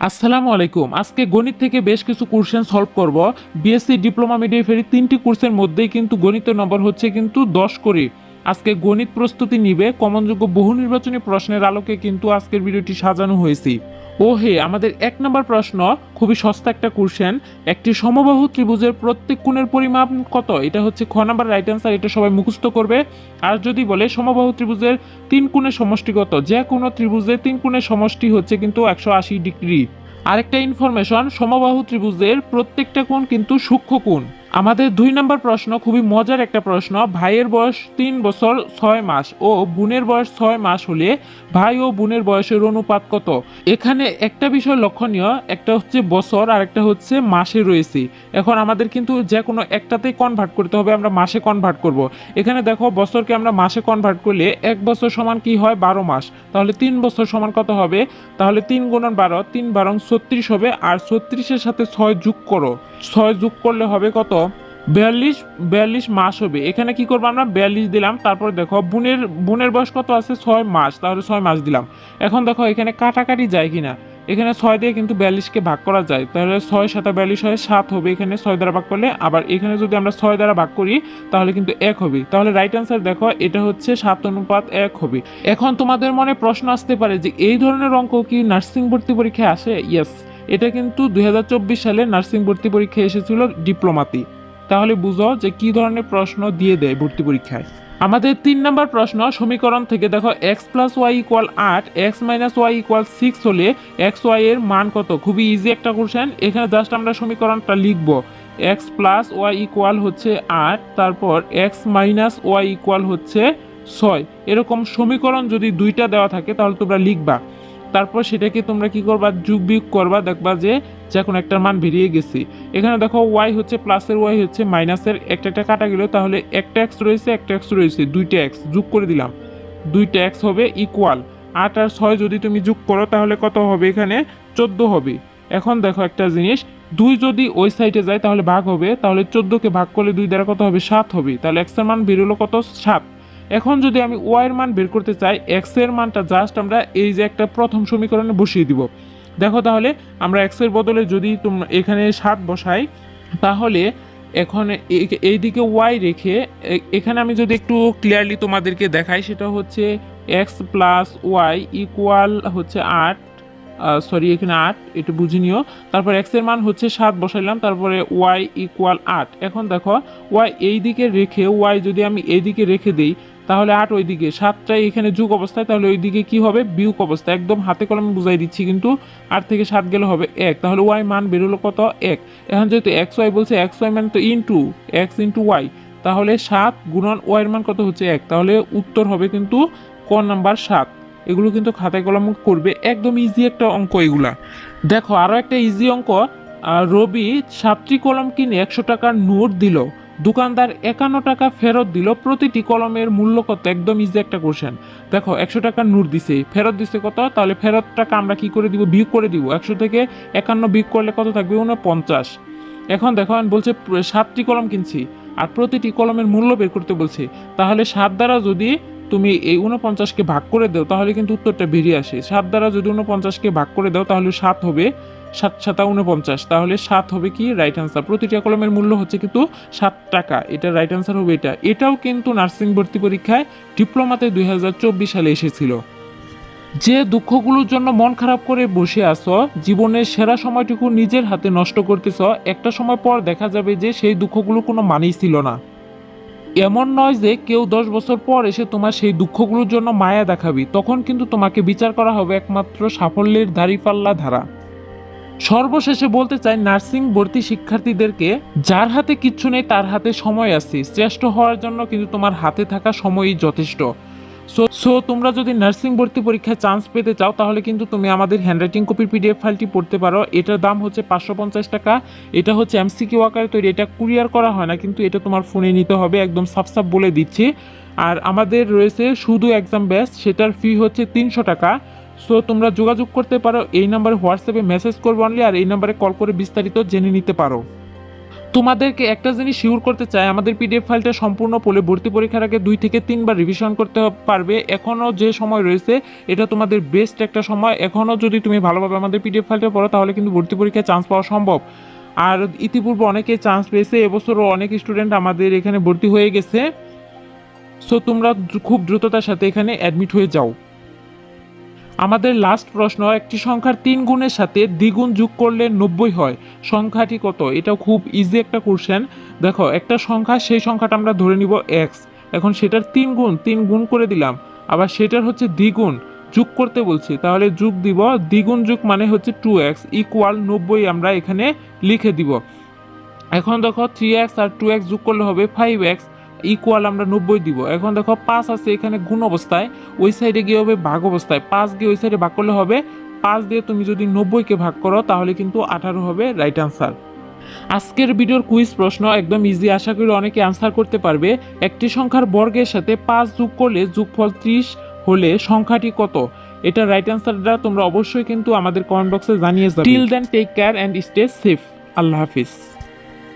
আসসালামু আলাইকুম। আজকে গণিত থেকে বেশ কিছু কোশ্চেন সলভ করব। বিএসসি ডিপ্লোমা মিডিয়া ফেরি তিনটি কোর্সের মধ্যেই কিন্তু গণিতের নম্বর হচ্ছে কিন্তু দশ করে। আজকে গণিত প্রস্তুতি নিবে, কমনযোগ্য বহু নির্বাচনী প্রশ্নের আলোকে কিন্তু আজকের ভিডিওটি সাজানো হয়েছে। ও হে, আমাদের এক নম্বর প্রশ্ন, খুবই সস্তা একটা কোশ্চেন একটি সমবাহু ত্রিভুজের প্রত্যেক কোণের পরিমাপ কত? এটা হচ্ছে খ নাম্বার রাইট অ্যান্সার এটা সবাই মুখস্থ করবে। আর যদি বলে সমবাহু ত্রিভুজের তিন কোণের সমষ্টি কত? যে কোনো ত্রিভুজের তিন কোণের সমষ্টি হচ্ছে কিন্তু একশো আশি ডিগ্রি। আরেকটা ইনফরমেশন সমবাহু ত্রিভুজের প্রত্যেকটা কোণ কিন্তু সূক্ষ্ম কোণ। আমাদের দুই নম্বর প্রশ্ন, খুবই মজার একটা প্রশ্ন। ভাইয়ের বয়স তিন বছর ছয় মাস ও বোনের বয়স ছয় মাস হলে ভাই ও বোনের বয়সের অনুপাত কত? এখানে একটা বিষয় লক্ষণীয়, একটা হচ্ছে বছর আর একটা হচ্ছে মাসে রয়েছে। এখন আমাদের কিন্তু যে কোনো একটাতেই কনভার্ট করতে হবে, আমরা মাসে কনভার্ট করব। এখানে দেখো, বছরকে আমরা মাসে কনভার্ট করলে এক বছর সমান কি হয়? বারো মাস। তাহলে তিন বছর সমান কত হবে? তাহলে তিন গুণন বারো, তিন বারং ছত্রিশ হবে, আর ছত্রিশের সাথে ছয় যোগ করো। ছয় যোগ করলে হবে কত? বিয়াল্লিশ বিয়াল্লিশ মাস হবে। এখানে কি করব আমরা? বিয়াল্লিশ দিলাম, তারপর দেখো, বোনের বোনের বয়স কত আছে? ছয় মাস, তাহলে ছয় মাস দিলাম। এখন দেখো, এখানে কাটাকাটি যায় কি না এখানে ছয় দিয়ে কিন্তু বিয়াল্লিশকে ভাগ করা যায়। তাহলে ছয় সাতা বিয়াল্লিশ হয়, সাত হবে এখানে, ছয় দ্বারা ভাগ করলে। আবার এখানে যদি আমরা ছয় দ্বারা ভাগ করি, তাহলে কিন্তু এক হবে। তাহলে রাইট অ্যান্সার দেখো, এটা হচ্ছে সাত অনুপাত এক হবে। এখন তোমাদের মনে প্রশ্ন আসতে পারে যে, এই ধরনের অঙ্ক কি নার্সিং ভর্তি পরীক্ষায় আসে? ইয়েস এটা কিন্তু দু হাজার চব্বিশ সালে নার্সিং ভর্তি পরীক্ষায় এসেছিল ডিপ্লোমাতি। তাহলে বুঝো যে কি ধরনের প্রশ্ন দিয়ে দেয় ভর্তি পরীক্ষায়। আমাদের তিন নম্বর প্রশ্ন, সমীকরণ থেকে দেখো এক্স প্লাস ওয়াই ইকুয়াল আট X minus Y equal six হলে এক্স ওয়াই এর মান কত? খুবই ইজি একটা কোশ্চেন এখানে জাস্ট আমরা সমীকরণটা লিখব। এক্স প্লাস ওয়াই ইকুয়াল হচ্ছে আট, তারপর এক্স মাইনাস ওয়াই ইকুয়াল হচ্ছে ছয়। এরকম সমীকরণ যদি দুইটা দেওয়া থাকে তাহলে তোমরা লিখবা। তারপর সেটাকে তোমরা কি করবা? যুগ বিয়োগ করবা, দেখবা যে কোনো একটার মান বেরিয়ে গেছে। এখানে দেখো ওয়াই হচ্ছে প্লাসের ওয়াই হচ্ছে মাইনাসের একটা একটা কাটা গেল, তাহলে একটা এক্স রয়েছে, একটা এক্স রয়েছে, দুইটা এক্স যোগ করে দিলাম। দুইটা এক্স হবে ইকুয়াল আট আর ছয় যদি তুমি যোগ করো, তাহলে কত হবে এখানে? চোদ্দ হবে। এখন দেখো একটা জিনিস, দুই যদি ওই সাইডে যায়, তাহলে ভাগ হবে, তাহলে চোদ্দোকে ভাগ করলে দুই দ্বারা কত হবে? সাত হবে। তাহলে এক্সের মান বেরোলো কত? সাত। এখন যদি আমি ওয়াই এর মান বের করতে চাই এক্সের মানটা জাস্ট আমরা এই যে একটা প্রথম সমীকরণে বসিয়ে দিব। দেখো তাহলে, আমরা এক্সের বদলে যদি তোমরা এখানে সাত বসাই, তাহলে এখন এইদিকে ওয়াই রেখে এখানে আমি যদি একটু ক্লিয়ারলি তোমাদেরকে দেখাই, সেটা হচ্ছে এক্স প্লাস ওয়াই ইকুয়াল হচ্ছে আট সরি এখানে আট, একটু বুঝে নিও। তারপর এক্সের মান হচ্ছে সাত বসাইলাম, তারপরে ওয়াই ইকুয়াল আট। এখন দেখো ওয়াই এই দিকে রেখে ওয়াই যদি আমি এই দিকে রেখে দিই তাহলে আট ওইদিকে সাতটাই এখানে যুগ অবস্থায়, তাহলে ওইদিকে কি হবে? বিয়োগ অবস্থা। একদম হাতে কলমে বুঝাই দিচ্ছি কিন্তু আট থেকে সাত গেলে হবে এক। তাহলে ওয়াই মান বেরোলো কত? এক। এখন যেহেতু এক্স ওয়াই বলছে এক্স ওয়াই মানে তো ইন্টু এক্স ইন্টু ওয়াই তাহলে সাত গুণন ওয়াইয়ের মান কত হচ্ছে? এক। তাহলে উত্তর হবে কিন্তু ক নাম্বার সাত। এগুলো কিন্তু খাতায় কলম করবে। একদম ইজি একটা অঙ্ক এগুলা। দেখো আরও একটা ইজি অঙ্ক। রবি সাতটি কলম কিনে একশো টাকার নোট দিল। দোকানদার একান্ন টাকা ফেরত দিল, প্রতিটি কলমের মূল্য কত? একদম ইজি একটা কোশ্চেন দেখো, একশো টাকার নোট দিছে। ফেরত দিছে কত? তাহলে ফেরত টাকা আমরা কি করে দিব? বিয়োগ করে দিব। একশো থেকে একান্ন বিয়োগ করলে কত থাকবে? উনপঞ্চাশ এখন দেখো, আমি বলছে সাতটি কলম কিনছি আর প্রতিটি কলমের মূল্য বের করতে বলছে। তাহলে সাত দ্বারা যদি তুমি এই উনপঞ্চাশকে ভাগ করে দাও, তাহলে কিন্তু উত্তরটা বেরিয়ে আসে। সাত দ্বারা যদি উনপঞ্চাশকে ভাগ করে দাও, তাহলে সাত হবে সাত সাতা উনপঞ্চাশ। তাহলে সাত হবে কি? রাইট আনসার প্রতিটা কলমের মূল্য হচ্ছে কিন্তু সাত টাকা। এটা রাইট আনসার হবে এটা। এটাও কিন্তু নার্সিং ভর্তি পরীক্ষায় ডিপ্লোমাতে দুই হাজার চব্বিশ সালে এসেছিল। যে দুঃখগুলোর জন্য মন খারাপ করে বসে আছো, জীবনের সেরা সময়টুকু নিজের হাতে নষ্ট করতেছ, একটা সময় পর দেখা যাবে যে সেই দুঃখগুলো কোনো মানেই ছিল না। এমন নয় যে কেউ দশ বছর পর এসে তোমার সেই দুঃখগুলোর জন্য মায়া দেখাবি। তখন কিন্তু তোমাকে বিচার করা হবে একমাত্র সাফল্যের দাড়িপাল্লা ধারা। সর্বশেষে বলতে চাই, নার্সিং ভর্তি শিক্ষার্থীদেরকে, যার হাতে কিচ্ছু নেই, তার হাতে সময় আছে। শ্রেষ্ঠ হওয়ার জন্য কিন্তু তোমার হাতে থাকা সময়ই যথেষ্ট। সো সো তোমরা যদি নার্সিং ভর্তি পরীক্ষায় চান্স পেতে চাও, তাহলে কিন্তু তুমি আমাদের হ্যান্ডরাইটিং কপির পিডিএফ ফাইলটি পড়তে পারো। এটার দাম হচ্ছে পাঁচশো পঞ্চাশ টাকা। এটা হচ্ছে এমসিকিউ আকারে তৈরি। এটা কুরিয়ার করা হয় না, কিন্তু এটা তোমার ফোনে নিতে হবে। একদম সাফ সাফ বলে দিচ্ছি। আর আমাদের রয়েছে শুধু এক্সাম ব্যাচ সেটার ফি হচ্ছে তিনশো টাকা। সো তোমরা যোগাযোগ করতে পারো, এই নাম্বারে হোয়াটসঅ্যাপে মেসেজ করবে অনলি আর এই নাম্বারে কল করে বিস্তারিত জেনে নিতে পারো। তোমাদেরকে একটা জিনিস শিওর করতে চাই, আমাদের পিডিএফ ফাইলটা সম্পূর্ণ পড়লে ভর্তি পরীক্ষার আগে দুই থেকে তিনবার রিভিশন করতে পারবে। এখনও যে সময় রয়েছে, এটা তোমাদের বেস্ট একটা সময়। এখনও যদি তুমি ভালোভাবে আমাদের পিডিএফ ফাইলটা পড়ো, তাহলে কিন্তু ভর্তি পরীক্ষায় চান্স পাওয়া সম্ভব। আর ইতিপূর্বে অনেকে চান্স পেয়েছে, এবছরও অনেক স্টুডেন্ট আমাদের এখানে ভর্তি হয়ে গেছে। সো তোমরা খুব দ্রুততার সাথে এখানে অ্যাডমিট হয়ে যাও। আমাদের লাস্ট প্রশ্ন, একটি সংখ্যার তিন গুণের সাথে দ্বিগুণ যোগ করলে নব্বই হয়। সংখ্যাটি কত? এটা খুব ইজি একটা কোশ্চেন দেখো, একটা সংখ্যা, সেই সংখ্যাটা আমরা ধরে নিব এক্স এখন সেটার তিন গুণ তিন গুণ করে দিলাম। আবার সেটার হচ্ছে দ্বিগুণ, যোগ করতে বলছি। তাহলে যোগ দিব, দ্বিগুণ যোগ মানে হচ্ছে টু এক্স ইকুয়াল নব্বই আমরা এখানে লিখে দিব। এখন দেখো থ্রি এক্স আর টু এক্স যোগ করলে হবে ফাইভ এক্স ইকুয়াল আমরা নব্বই দিব। এখন দেখো পাঁচ আছে, এখানে গুণ অবস্থায়, ওই সাইডে গিয়ে হবে ভাগ অবস্থায়। পাঁচ গিয়ে ওই সাইডে ভাগ করলে হবে, পাঁচ দিয়ে তুমি যদি নব্বইকে ভাগ করো, তাহলে কিন্তু আঠারো হবে রাইট আনসার আজকের ভিডিওর কুইজ প্রশ্ন একদম ইজি আশা করি অনেকে অ্যান্সার করতে পারবে। একটি সংখ্যার বর্গের সাথে পাঁচ যোগ করলে যোগফল ত্রিশ হলে সংখ্যাটি কত? এটা রাইট অ্যান্সারটা তোমরা অবশ্যই কিন্তু আমাদের কমেন্ট বক্সে জানিয়ে যাবে। Then take care and stay safe Allah Hafiz.